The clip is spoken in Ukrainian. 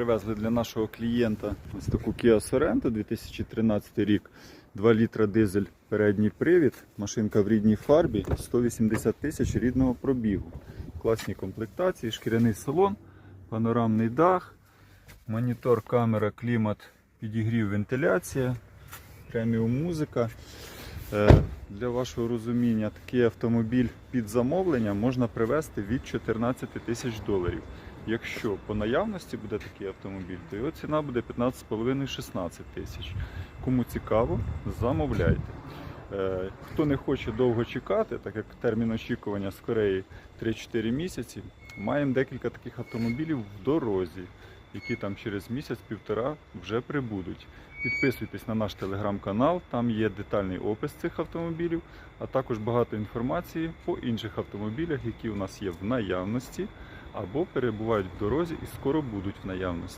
привезли для нашого клієнта ось таку Kia Sorento 2013 рік. 2 літра дизель, передній привід, машинка в рідній фарбі, 180 тисяч рідного пробігу. Класні комплектації, шкіряний салон, панорамний дах, монітор, камера, клімат, підігрів, вентиляція, преміум музика. Е, Для вашого розуміння, такий автомобіль під замовлення можна привезти від 14 тисяч доларів. Якщо по наявності буде такий автомобіль, то його ціна буде 15,5-16 тисяч. Кому цікаво, замовляйте. Е, Хто не хоче довго чекати, так як термін очікування з Кореї 3-4 місяці, маємо декілька таких автомобілів в дорозі, які там через місяць-півтора вже прибудуть. Підписуйтесь на наш телеграм-канал, там є детальний опис цих автомобілів, а також багато інформації по інших автомобілях, які у нас є в наявності або перебувають в дорозі і скоро будуть в наявності.